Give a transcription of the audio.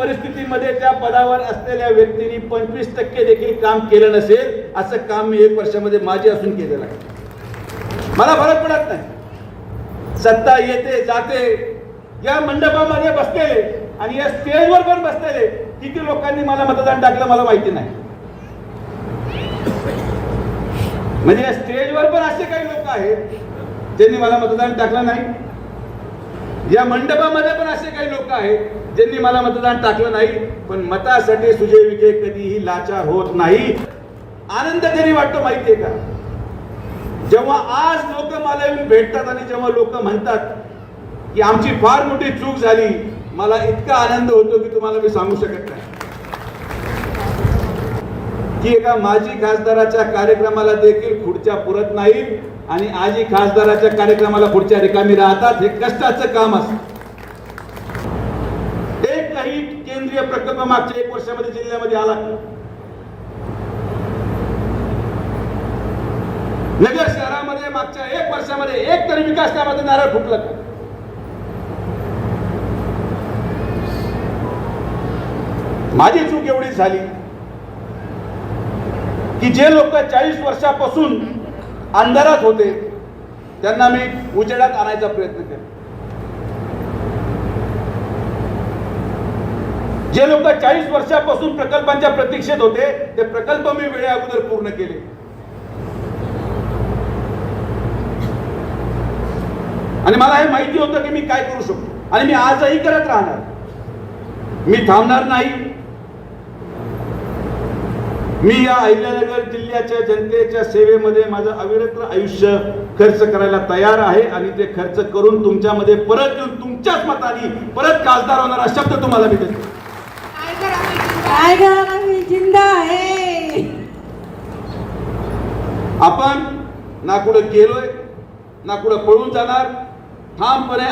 परिस्थितीमध्ये त्या पदावर असलेल्या व्यक्तीने पंचवीस टक्के देखील काम केलं नसेल असं काम मी एक वर्षामध्ये माझी असून केलेलं आहे. मला फरक पडत नाही. सत्ता येते जाते. या मंडपामध्ये बसलेले आणि या स्टेजवर पण बसलेले किती लोकांनी मला मतदान टाकलं मला माहिती नाही. म्हणजे या स्टेजवर पण असे काही लोक आहेत ज्यांनी मला मतदान टाकलं नाही. या मंडपामध्ये पण असे काही लोक आहेत ज्यांनी मला मतदान टाकलं नाही पण मतासाठी सुजय विखे कधीही लाचार होत नाही. आनंद तरी वाटतो माहितीये का? जेव्हा आज लोक मला येऊन भेटतात आणि जेव्हा लोक म्हणतात की आमची फार मोठी चूक झाली मला इतका आनंद होतो की तुम्हाला मी सांगू शकत नाही. की एका माजी खासदाराच्या कार्यक्रमाला देखील खुर्च्या पुरत नाही आणि आजी खासदाराच्या कार्यक्रमाला खुर्च्या रिकामी राहतात. हे कष्टाचं काम असत. एकही केंद्रीय प्रकल्प मागच्या एक वर्षामध्ये जिल्ह्यामध्ये आला. नगर शहरामध्ये मागच्या एक वर्षामध्ये एक तरी विकास कामाचं नारळ फुटलं. माझी चूक एवढीच झाली. की जे लोक चाळीस वर्षापासून अंधारात होते त्यांना मी उजेडात आणायचा प्रयत्न केला. जे लोक चाळीस वर्षापासून प्रकल्पांच्या प्रतीक्षेत होते ते प्रकल्प मी वेळे अगोदर पूर्ण केले. आणि मला हे माहिती होतं की मी काय करू शकतो. आणि मी आजही करत राहणार. मी थांबणार नाही. मी या अहिल्यानगर जिल्ह्याच्या जनतेच्या सेवेमध्ये माझं अविरत आयुष्य खर्च करायला तयार आहे आणि ते खर्च करून तुमच्यामध्ये परत येऊन तुमच्याच मताने परत खासदार होणारा शब्द तुम्हाला मी देतो. काय करा मी जिंदा? आहे? आपण ना कुठं गेलोय ना कुठं पळून जाणार ठामपणे